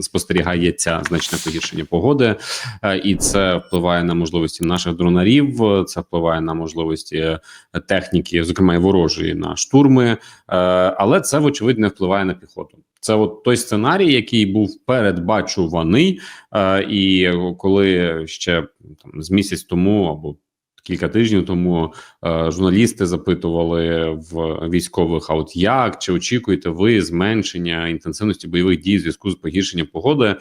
спостерігається значне погіршення погоди, е, і це впливає на можливості наших дронарів. Це впливає на можливості е, техніки, зокрема і ворожої на штурми, е, але це вочевидь не впливає на піхоту. Це от той сценарій, який був передбачуваний, і коли ще там з місяць тому або кілька тижнів тому е, журналісти запитували в військових: а от як чи очікуєте ви зменшення інтенсивності бойових дій в зв'язку з погіршенням погоди?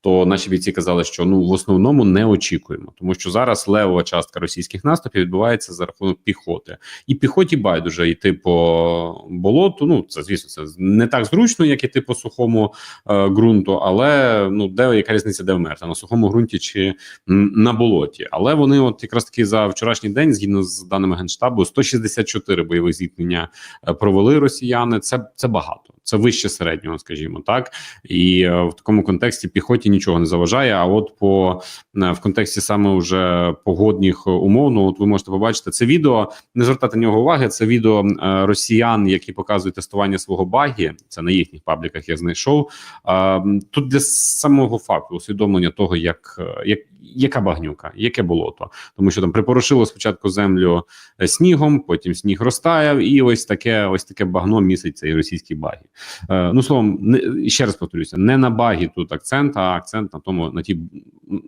То наші бійці казали, що ну в основному не очікуємо, тому що зараз левова частка російських наступів відбувається за рахунок піхоти, і піхоті байдуже йти по болоту. Ну це звісно, це не так зручно, як іти по сухому е, ґрунту, але ну де яка різниця, де вмерти на сухому ґрунті чи на болоті. Але вони, от якраз таки за вчорашній день, згідно з даними генштабу, 164 бойових зіткнення е, провели росіяни. Це це багато. Це вище середнього, скажімо так, і е, в такому контексті піхоті нічого не заважає. А от по е, в контексті саме уже погодних умов, ну от ви можете побачити це відео. Не звертати на нього уваги. Це відео е, росіян, які показують тестування свого багі. Це на їхніх пабліках я знайшов. Е, тут для самого факту усвідомлення того, як, як яка багнюка, яке болото, тому що там припорошило спочатку землю снігом, потім сніг розтаяв, і ось таке, ось таке багно місить цей російський багі. Ну словом, не ще раз повторюся, не на багі тут акцент, а акцент на тому на ті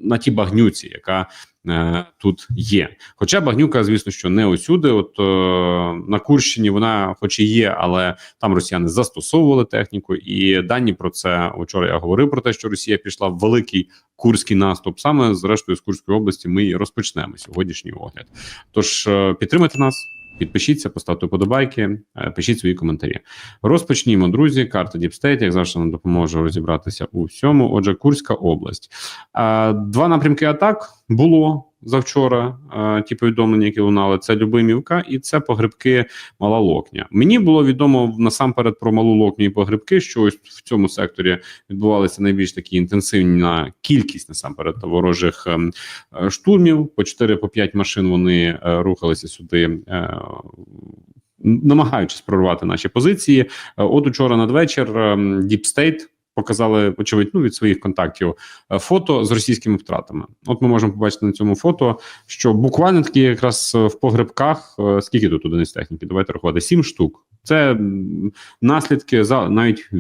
на ті багнюці, яка е, тут є. Хоча багнюка, звісно, що не усюди. От е, на Курщині вона, хоч і є, але там росіяни застосовували техніку, і дані про це вчора я говорив про те, що Росія пішла в великий курський наступ. Саме зрештою з Курської області ми і розпочнемо сьогоднішній огляд. Тож е, підтримайте нас. Підпишіться, поставте подобайки, е, пишіть свої коментарі. Розпочнімо, друзі. Карта Діпстейт, як завжди, нам допоможе розібратися у всьому. Отже, Курська область. Е, Два напрямки атак було завчора. е, Ті повідомлення, які лунали, це Любимівка і це погребки Мала Локня. Мені було відомо насамперед про малу локню і погребки, що ось в цьому секторі відбувалися найбільш такі інтенсивна кількість насамперед ворожих ем, е, штурмів. По 4 по 5 машин вони е, рухалися сюди. Намагаючись прорвати наші позиції, от учора надвечір ем, Deep State показали очевидь, ну, від своїх контактів е, фото з російськими втратами. От ми можемо побачити на цьому фото, що буквально такі якраз е, в погребках е, скільки тут одиниць техніки? Давайте рахувати сім штук. Це наслідки за навіть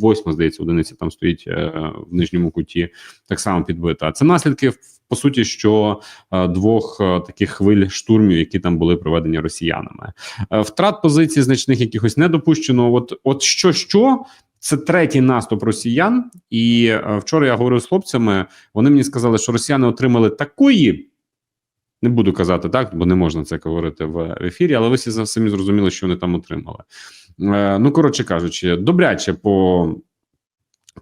восьма, здається, одиниця там стоїть в нижньому куті, так само підбита. Це наслідки по суті, що двох таких хвиль штурмів, які там були проведені росіянами. Втрат позицій значних якихось не допущено. От, от що, що це третій наступ росіян, і е, вчора я говорив з хлопцями. Вони мені сказали, що росіяни отримали такої. Не буду казати так, бо не можна це говорити в ефірі, але ви всі самі зрозуміли, що вони там отримали. Е, ну, коротше кажучи, добряче по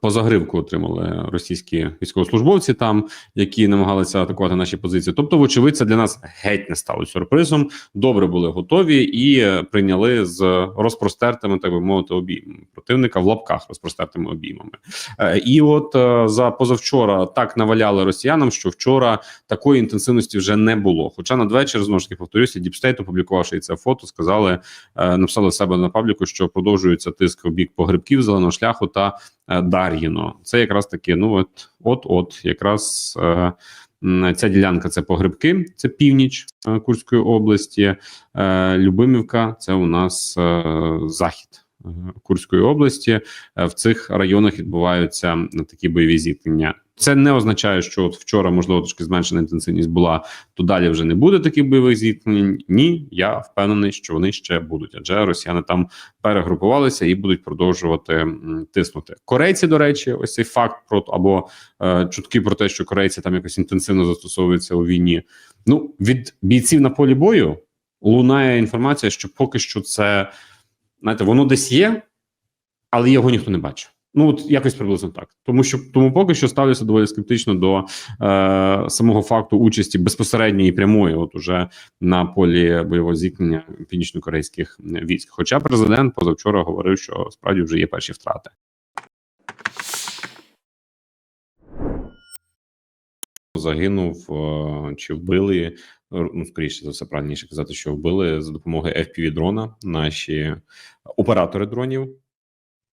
по загривку отримали російські військовослужбовці, там які намагалися атакувати наші позиції. Тобто, вочевидь, це для нас геть не стало сюрпризом. Добре були готові і прийняли з розпростертими, так би мовити, обіймами противника в лапках розпростертими обіймами. Е, І от е, за позавчора так наваляли росіянам, що вчора такої інтенсивності вже не було. Хоча надвечір знову ж таки повторюся, Діпстейт, опублікувавши це фото, сказали, е, написали себе на пабліку, що продовжується тиск у бік погребків зеленого шляху та е, Дар'їно. Це якраз таки, ну от, от, от якраз. Е, Ця ділянка це погребки, це північ е, Курської області. Е, Любимівка це у нас е, захід е, Курської області. Е, В цих районах відбуваються такі бойові зіткнення. Це не означає, що от вчора можливо трошки зменшена інтенсивність була, то далі вже не буде таких бойових зіткнень. Ні, я впевнений, що вони ще будуть, адже росіяни там перегрупувалися і будуть продовжувати тиснути. Корейці, до речі, ось цей факт про або е, чутки про те, що корейці там якось інтенсивно застосовуються у війні. Ну від бійців на полі бою лунає інформація, що поки що це знаєте, воно десь є, але його ніхто не бачив. Ну, от якось приблизно так, тому що тому поки що ставлюся доволі скептично до е, самого факту участі безпосередньої прямої, от уже на полі бойового зіткнення північно-корейських військ. Хоча президент позавчора говорив, що справді вже є перші втрати. Загинув е, чи вбили ну скоріше за все правильніше казати, що вбили за допомогою fpv дрона наші оператори дронів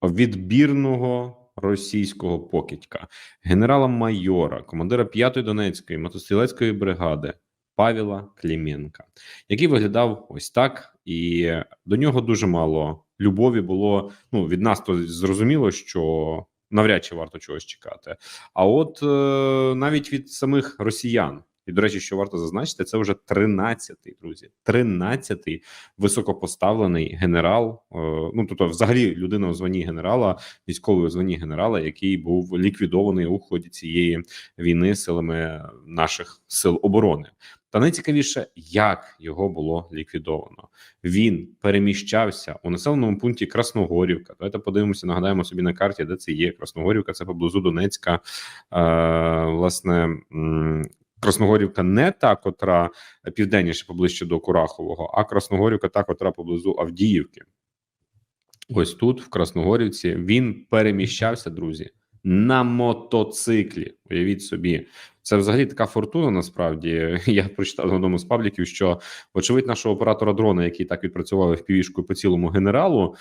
відбірного російського покидька, генерала-майора, командира 5-ї Донецької мотострілецької бригади Павіла Кліменка, який виглядав ось так, і до нього дуже мало любові було. Ну від нас то зрозуміло, що навряд чи варто чогось чекати. А от е, навіть від самих росіян. І, до речі, що варто зазначити, це вже 13-й, друзі, 13-й високопоставлений генерал. Е, ну тобто, взагалі, людина у званні генерала, військовий у званні генерала, який був ліквідований у ході цієї війни силами наших сил оборони. Та найцікавіше, як його було ліквідовано. Він переміщався у населеному пункті Красногорівка. Давайте подивимося, нагадаємо собі на карті, де це є. Красногорівка, це поблизу Донецька. Е, власне. Красногорівка не та, котра південніше поближче до Курахового, а Красногорівка та, котра поблизу Авдіївки. Ось тут, в Красногорівці, він переміщався, друзі, на мотоциклі. Уявіть собі, це взагалі така фортуна. Насправді я прочитав в одному з пабліків, що очевидь нашого оператора дрона, який так відпрацював в півішку по цілому генералу,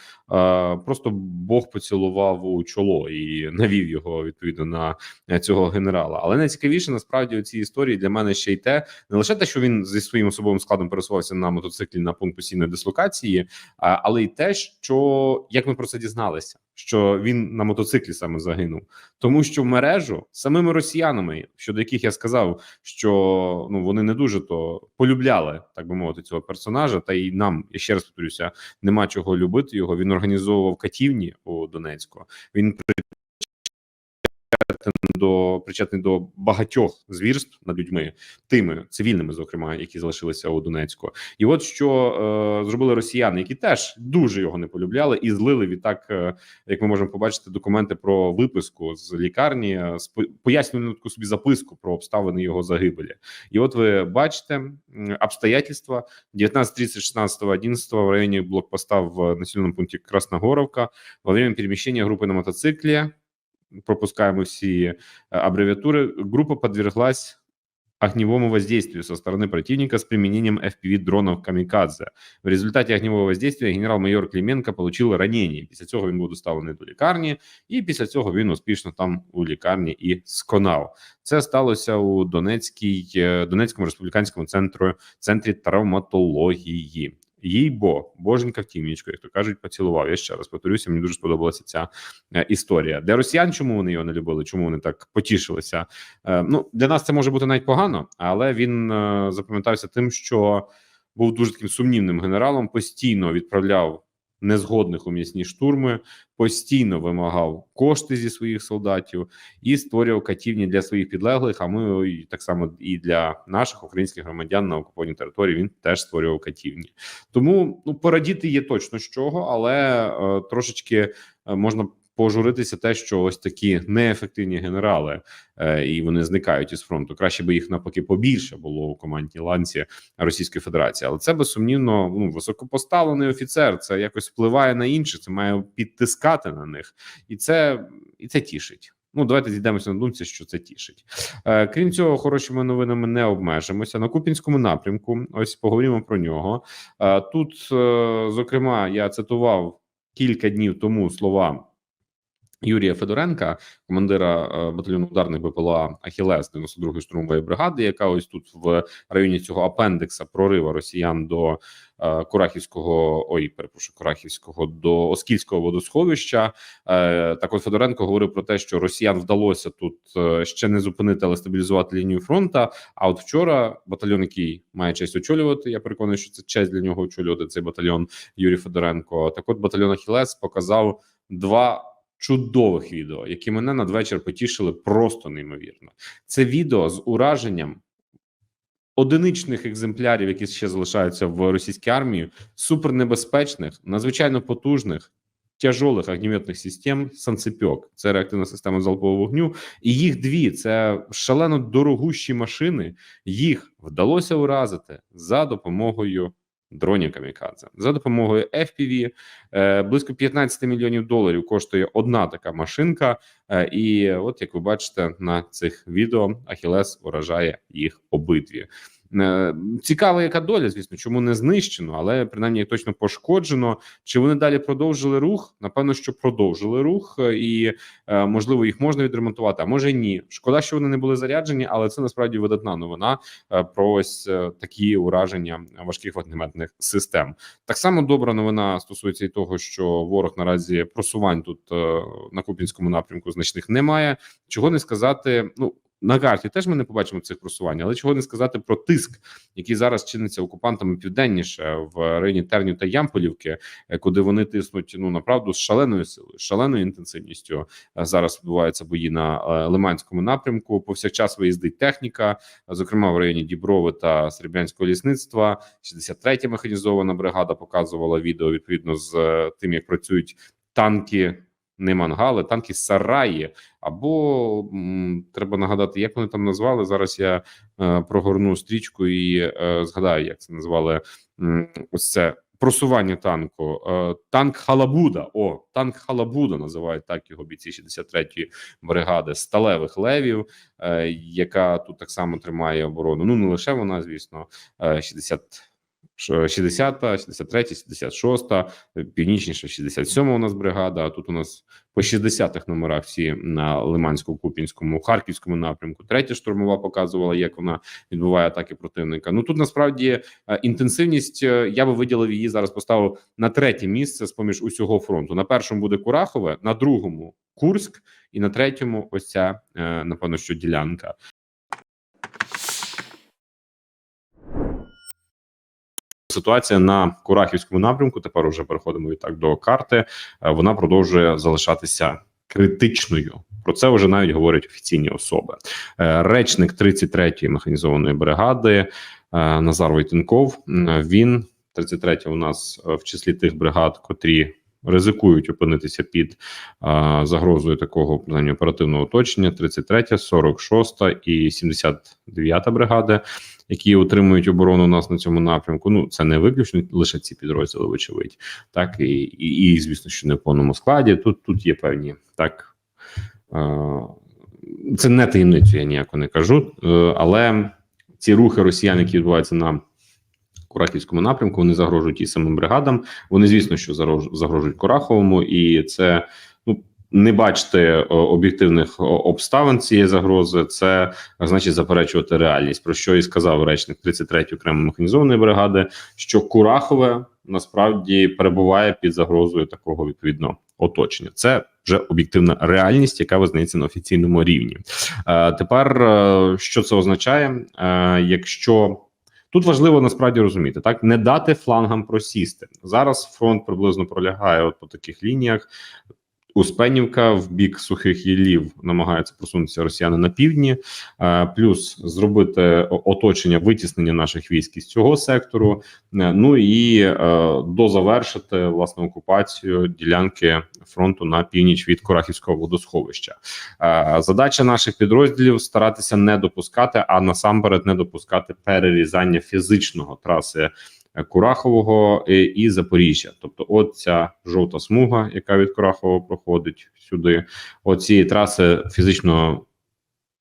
просто Бог поцілував у чоло і навів його відповідно на цього генерала. Але найцікавіше насправді у цій історії для мене ще й те, не лише те, що він зі своїм особовим складом пересувався на мотоциклі на пункт постійної дислокації, але й те, що як ми про це дізналися, що він на мотоциклі саме загинув, тому що в мережу самими росіянами, щодо яких я сказав, що ну вони не дуже то полюбляли, так би мовити, цього персонажа. Та й нам я ще раз повторюся, нема чого любити його. Він організовував катівні у Донецьку. Він до причетний до багатьох звірств над людьми, тими цивільними, зокрема, які залишилися у Донецьку, і от що е, зробили росіяни, які теж дуже його не полюбляли, і злили відтак, е, як ми можемо побачити, документи про виписку з лікарні, е, з пояснювальну собі записку про обставини його загибелі. І от ви бачите обстоятельства 19.30, 16, 11 в районі блокпоста в населеному пункті Красногоровка во время переміщення групи на мотоциклі пропускаем все аббревиатуры, группа подверглась огневому воздействию со стороны противника с применением FPV-дронов «Камикадзе». В результаті огневого воздействия генерал-майор Клименко получил ранення. Після цього він був доставлений до лікарні, і після цього він успішно там у лікарні і сконав. Це сталося у Донецькій Донецькому республіканському центру центрі травматології їй бо боженька в тімнічку, як то кажуть, поцілував. Я ще раз повторюся, мені дуже сподобалася ця е, історія. Для росіян, чому вони його не любили? Чому вони так потішилися? Е, ну для нас це може бути навіть погано, але він е, запам'ятався тим, що був дуже таким сумнівним генералом, постійно відправляв незгодних у м'ясні штурми, постійно вимагав кошти зі своїх солдатів і створював катівні для своїх підлеглих. А ми так само і для наших українських громадян на окупованій території він теж створював катівні. Тому ну порадіти є точно з чого, але е, трошечки е, можна пожуритися те, що ось такі неефективні генерали е, і вони зникають із фронту. Краще би їх навпаки побільше було у командній ланці Російської Федерації, але це безсумнівно ну високопоставлений офіцер. Це якось впливає на інших, це має підтискати на них, і це і це тішить. Ну, давайте зійдемося на думці, що це тішить. Е, Крім цього, хорошими новинами не обмежимося на Купінському напрямку. Ось поговоримо про нього. Е, тут, е, зокрема, я цитував кілька днів тому слова Юрія Федоренка, командира е, батальйону ударних БПЛА Ахілес 92-ї штурмової бригади, яка ось тут в районі цього апендекса прорива росіян до е, Курахівського, ой, перепрошую, Курахівського до Оскільського водосховища. Е, так от Федоренко говорив про те, що росіян вдалося тут ще не зупинити, але стабілізувати лінію фронту. А от вчора батальйон, який має честь очолювати, я переконаний, що це честь для нього очолювати цей батальйон Юрій Федоренко. Так, от батальйон Ахілес показав два чудових відео, які мене надвечір потішили просто неймовірно. Це відео з ураженням одиничних екземплярів, які ще залишаються в російській армії, супернебезпечних, надзвичайно потужних. Тяжолих огнеметних систем санцепьок, це реактивна система залпового вогню, і їх дві це шалено дорогущі машини. Їх вдалося уразити за допомогою дронів камікадзе за допомогою FPV. Е, близько 15 мільйонів доларів коштує одна така машинка. Е, і от як ви бачите на цих відео, Ахілес вражає їх обидві. Е, Цікава, яка доля, звісно, чому не знищено, але принаймні точно пошкоджено. Чи вони далі продовжили рух? Напевно, що продовжили рух, е, і е, можливо їх можна відремонтувати, а може ні. Шкода, що вони не були заряджені, але це насправді видатна новина про ось такі ураження важких вогнеметних систем. Так само добра новина стосується і того, що ворог наразі просувань тут на Купінському напрямку значних немає. Чого не сказати, ну. На карті теж ми не побачимо цих просувань, але чого не сказати про тиск, який зараз чиниться окупантами південніше в районі Терню та Ямполівки, е, куди вони тиснуть ну направду з шаленою силою, шаленою інтенсивністю. Е, Зараз відбуваються бої на е, Лиманському напрямку. Повсякчас виїздить техніка, зокрема в районі Діброви та Серебрянського лісництва. 63-я механізована бригада показувала відео відповідно з тим, як працюють танки. Не мангали, танки сараї, або м, треба нагадати, як вони там назвали. Зараз я е, прогорну стрічку і е, згадаю, як це назвали ось це просування танку. Е, танк Халабуда. О, танк Халабуда називають так його бійці 63-ї бригади сталевих левів, е, яка тут так само тримає оборону. Ну не лише вона, звісно, е, 60 60, 63, 76, північніше 67 у нас бригада. А тут у нас по 60-х номерах всі на Лимансько-Купінському, Харківському напрямку. Третя штурмова показувала, як вона відбуває атаки противника. Ну тут насправді е, інтенсивність. е, Я би виділив її зараз. Поставив на третє місце з поміж усього фронту. На першому буде Курахове, на другому Курськ, і на третьому ось ця е, напевно, що ділянка. Ситуація на Курахівському напрямку. Тепер уже переходимо і так до карти. е, Вона продовжує залишатися критичною. Про це вже навіть говорять офіційні особи. Е, Речник 33-ї механізованої бригади е, Назар Войтенков. Він 33 у нас в числі тих бригад, котрі ризикують опинитися під е, загрозою такого принаймні, оперативного оточення. 33, 46 і 79 бригади, які утримують оборону у нас на цьому напрямку. Ну це не виключно лише ці підрозділи, вочевидь, так і, і, і звісно, що не в повному складі. Тут тут є певні так. Е, це не таємницю, я ніяко не кажу, е, але ці рухи росіян, які відбуваються на Курахівському напрямку, вони загрожують і самим бригадам. Вони, звісно, що загрожують Кураховому, і це не бачити об'єктивних обставин цієї загрози. Це значить заперечувати реальність. Про що і сказав речник 33-ї окремої механізованої бригади, що Курахове насправді перебуває під загрозою такого відповідно оточення. Це вже об'єктивна реальність, яка визнається на офіційному рівні. Е, тепер е, що це означає? Е, якщо тут важливо насправді розуміти, так не дати флангам просісти зараз. Фронт приблизно пролягає от по таких лініях. Успенівка в бік сухих ялів намагаються просунутися росіяни на півдні, е, плюс зробити оточення витіснення наших військ із цього сектору. Е, Ну і е, дозавершити власне окупацію ділянки фронту на північ від Курахівського водосховища. Задача наших підрозділів старатися не допускати, а насамперед не допускати перерізання фізичного траси. Е, Курахового і, і Запоріжжя, тобто, от ця жовта смуга, яка від Курахового проходить сюди. Оці траси фізичного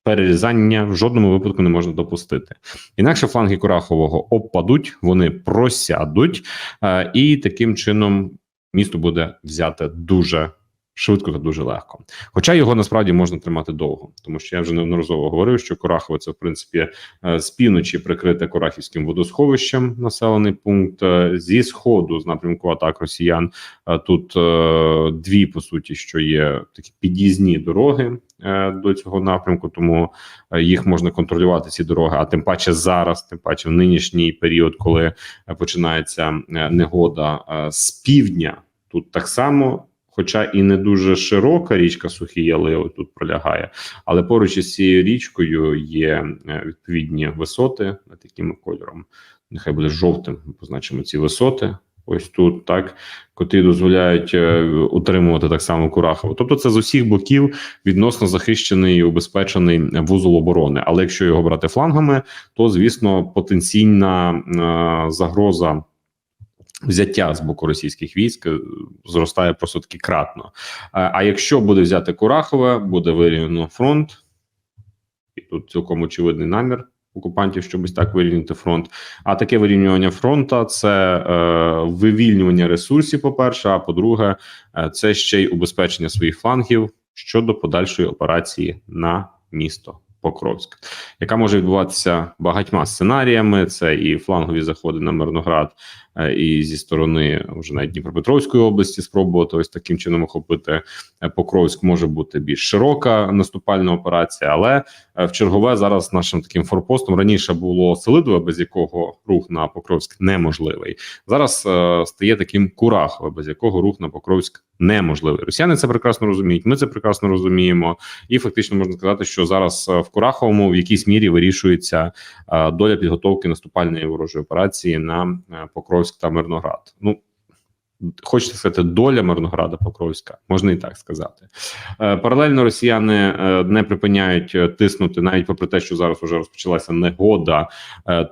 перерізання в жодному випадку не можна допустити. Інакше фланги Курахового обпадуть, вони просядуть, е, і таким чином місто буде взяте дуже швидко та дуже легко. Хоча його насправді можна тримати довго, тому що я вже неодноразово говорив, що Курахове це в принципі е, з півночі прикрите Курахівським водосховищем населений пункт е, зі сходу з напрямку атак росіян. е, Тут е, дві по суті, що є такі під'їзні дороги е, до цього напрямку, тому е, їх можна контролювати ці дороги. А тим паче зараз, тим паче в нинішній період, коли е, починається е, негода е, з півдня, тут так само. Хоча і не дуже широка річка Сухі Яли тут пролягає, але поруч із цією річкою є е, відповідні висоти таким кольором. Нехай буде жовтим. Позначимо ці висоти. Ось тут так, котрі дозволяють е, утримувати так само Курахово. Тобто, це з усіх боків відносно захищений і убезпечений вузол оборони. Але якщо його брати флангами, то звісно потенційна е, загроза взяття з боку російських військ е, зростає просто таки кратно. А, а якщо буде взяти Курахове, буде вирівняно фронт, і тут цілком очевидний намір окупантів, щоб ось так вирівняти фронт. А таке вирівнювання фронту це е, вивільнювання ресурсів. По перше, а по-друге, е, це ще й убезпечення своїх флангів щодо подальшої операції на місто. Покровськ, яка може відбуватися багатьма сценаріями. Це і флангові заходи на Мирноград, е, і зі сторони вже навіть Дніпропетровської області спробувати ось таким чином охопити е, Покровськ. Може бути більш широка наступальна операція, але е, в чергове зараз нашим таким форпостом раніше було Селидове, без якого рух на Покровськ неможливий. Зараз е, стає таким Курахове, без якого рух на Покровськ неможливий. Росіяни це прекрасно розуміють. Ми це прекрасно розуміємо, і фактично можна сказати, що зараз в Кураховому в якійсь мірі вирішується е, доля підготовки наступальної ворожої операції на е, Покровськ та Мирноград. Ну хочете сказати, доля Мирнограда Покровська, можна і так сказати. Е, Паралельно росіяни не припиняють тиснути, навіть попри те, що зараз вже розпочалася негода,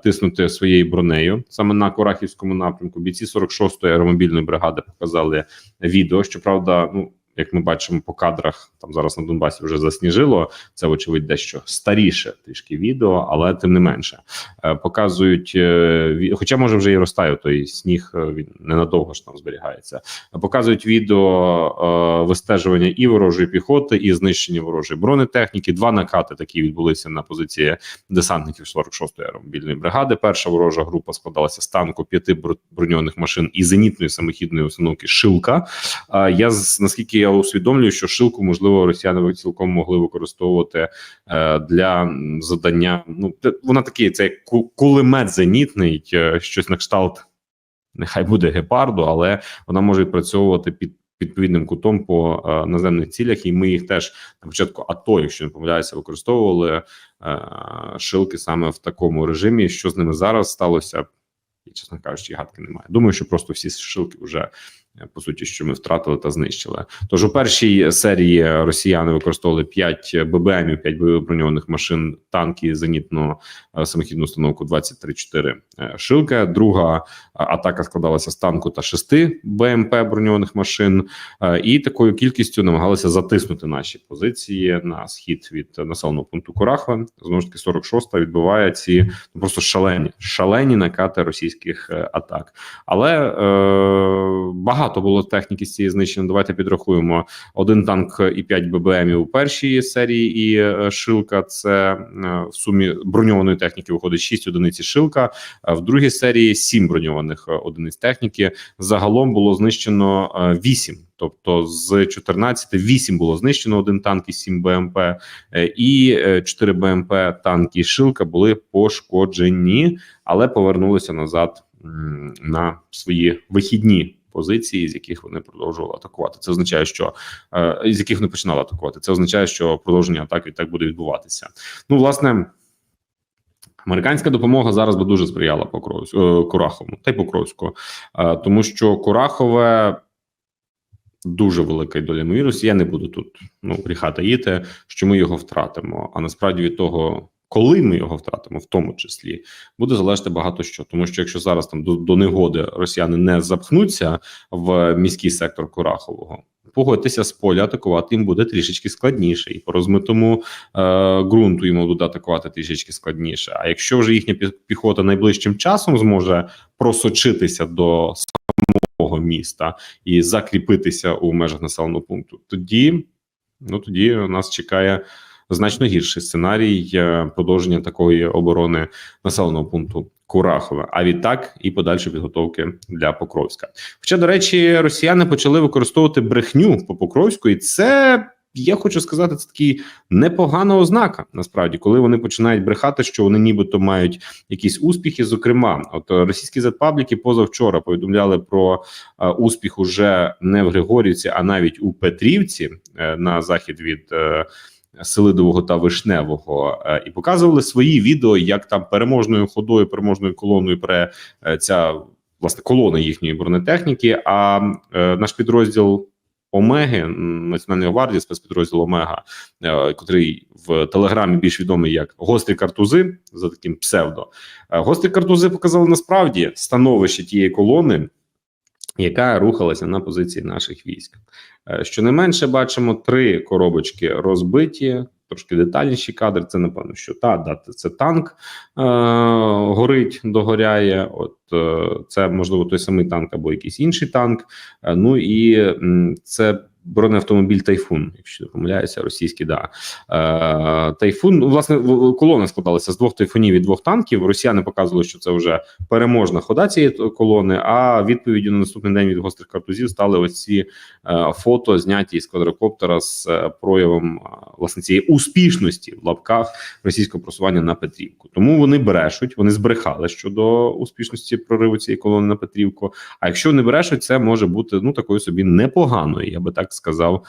тиснути своєю бронею саме на Курахівському напрямку. Бійці 46-ї аеромобільної бригади показали відео. Щоправда, ну. Як ми бачимо по кадрах, там зараз на Донбасі вже засніжило. Це вочевидь дещо старіше трішки відео, але тим не менше е, показують. е, Хоча може вже і розтаю той сніг, е, він ненадовго ж там зберігається. Показують відео вистежування і ворожої піхоти, і знищення ворожої бронетехніки. Два накати такі відбулися на позиції десантників 46-ї аеромобільної бригади. Перша ворожа група складалася з танку п'яти броньованих машин і зенітної самохідної установки Шилка. Я наскільки я усвідомлюю, що шилку можливо росіяни цілком могли використовувати е, для задання. Ну вона такий, це як кулемет зенітний, е, щось на кшталт. Нехай буде гепарду, але вона може відпрацьовувати під відповідним кутом по е, наземних цілях, і ми їх теж на початку АТО, якщо не помиляюся, використовували е, шилки саме в такому режимі. Що з ними зараз сталося? І, чесно кажучи, гадки немає. Думаю, що просто всі шилки вже по суті, що ми втратили та знищили. Тож у першій серії росіяни використовували 5 ББМів, 5 бойових машин, танки, зенітну е, самохідну установку 23-4 е, шилка. Друга е, атака складалася з танку та 6 БМП броньованих машин, і такою кількістю намагалися затиснути наші позиції на схід від населеного пункту Курахва. Знову ж таки, 46-та відбиває ці ну, просто шалені, шалені накати російських атак. Але е, багато було техніки з цієї знищення. Давайте підрахуємо один танк і 5 ББМів у першій серії, і е, шилка. Це е, в сумі броньованої техніки виходить 6 одиниць і шилка. А в другій серії 7 броньованих е, одиниць техніки. Загалом було знищено е, 8. Тобто з 14 8 було знищено один танк і 7 БМП, е, і е, 4 БМП танки і шилка були пошкоджені, але повернулися назад на свої вихідні позиції, з яких вони продовжували атакувати. Це означає, що е, з яких вони починали атакувати. Це означає, що продовження атаки так буде відбуватися. Ну, власне. Американська допомога зараз би дуже сприяла е, та й Покровську, е, тому що Курахове дуже велика доля ймовірності. Я не буду тут ну гріха таїти, що ми його втратимо. А насправді від того, коли ми його втратимо, в тому числі буде залежати багато що. Тому що якщо зараз там до, до негоди росіяни не запхнуться в міський сектор Курахового. Погодьтеся з поля атакувати їм буде трішечки складніше, і по розмитому е, ґрунту їм буде атакувати трішечки складніше. А якщо вже їхня піхота найближчим часом зможе просочитися до самого міста і закріпитися у межах населеного пункту, тоді ну тоді нас чекає значно гірший сценарій е, продовження такої оборони населеного пункту Курахове. А відтак і подальші підготовки для Покровська. Хоча, до речі, росіяни почали використовувати брехню по Покровську, і це. Я хочу сказати, це такий непогана ознака. Насправді, коли вони починають брехати, що вони нібито мають якісь успіхи. Зокрема, от е, російські зетпабліки позавчора повідомляли про е, успіх уже не в Григорівці, а навіть у Петрівці е, на захід від е, Селидового та Вишневого, е, і показували свої відео, як там переможною ходою, переможною колоною пре е, ця власне колона їхньої бронетехніки. А е, наш підрозділ. Омеги Національної гвардії, спецпідрозділ Омега, котрий в телеграмі більш відомий як гострі картузи за таким псевдо. Гострі картузи показали насправді становище тієї колони, яка рухалася на позиції наших військ. Е, Щонайменше бачимо три коробочки розбиті, трошки детальніші кадри. Це напевно, що та да, це танк е, горить, догоряє. От е, це можливо той самий танк або якийсь інший танк. Е, ну і м, це. Бронеавтомобіль Тайфун, якщо не помиляюся, російський да е, тайфун. Ну, власне, колона складалася з двох тайфунів і двох танків. Росіяни показували, що це вже переможна хода цієї колони. А відповіддю на наступний день від гострих картузів стали ось ці е, фото, зняті з квадрокоптера з е, проявом е, власне цієї успішності в лапках російського просування на Петрівку. Тому вони брешуть, вони збрехали щодо успішності прориву цієї колони на Петрівку. А якщо не брешуть, це може бути ну такою собі непоганою, я би так сказав,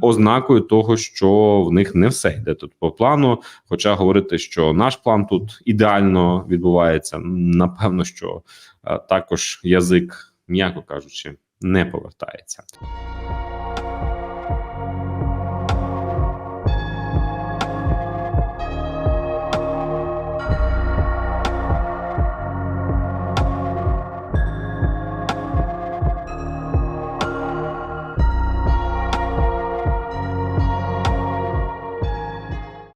ознакою того, що в них не все йде тут по плану. Хоча говорити, що наш план тут ідеально відбувається, напевно, що також язик, м'яко кажучи, не повертається.